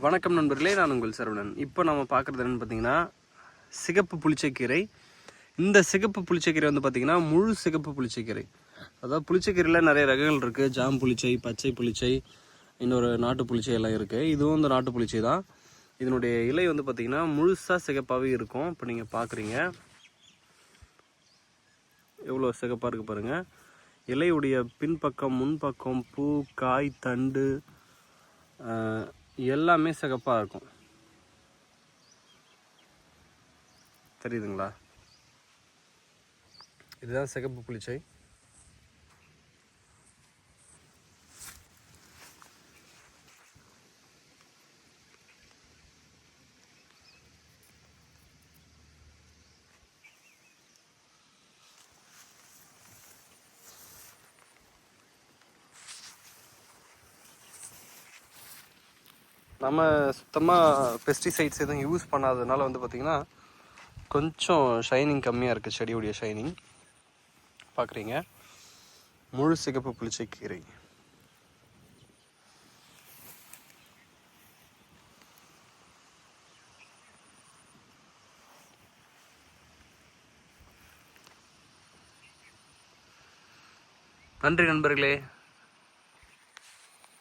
வணக்கம் நண்பர்களே நான் உங்கள் சரவணன். இப்போ நம்ம பார்க்குறது என்னன்னு பார்த்தீங்கன்னா சிகப்பு புளிச்சக்கீரை. இந்த சிகப்பு புளிச்சக்கீரை வந்து பார்த்தீங்கன்னா முழு சிகப்பு புளிச்சக்கீரை. அதாவது புளிச்சக்கீரையில் நிறைய ரகங்கள் இருக்குது ஜாம் புளிச்சை பச்சை புளிச்சை இன்னொரு நாட்டு புளிச்சை எல்லாம் இருக்குது இதுவும் இந்த நாட்டு புளிச்சை தான். இதனுடைய இலை வந்து பார்த்தீங்கன்னா முழுசாக சிகப்பாகவே இருக்கும். இப்போ நீங்கள் பார்க்குறீங்க. எவ்வளோ சிகப்பாக இருக்குது பாருங்கள் இலையுடைய பின்பக்கம் முன்பக்கம் பூ காய் தண்டு எல்லாமே சிகப்பாக இருக்கும். தெரியுதுங்களா? இதுதான் சிகப்பு புளிச்சை. நம்ம சுத்தமாக பெஸ்டிசைட்ஸ் எதுவும் யூஸ் பண்ணாததுனால வந்து பார்த்திங்கன்னா கொஞ்சம் ஷைனிங் கம்மியாக இருக்குது செடியுடைய ஷைனிங் பார்க்குறீங்க முழு சிகப்பு புளிச்சை கீரை. நன்றி நண்பர்களே.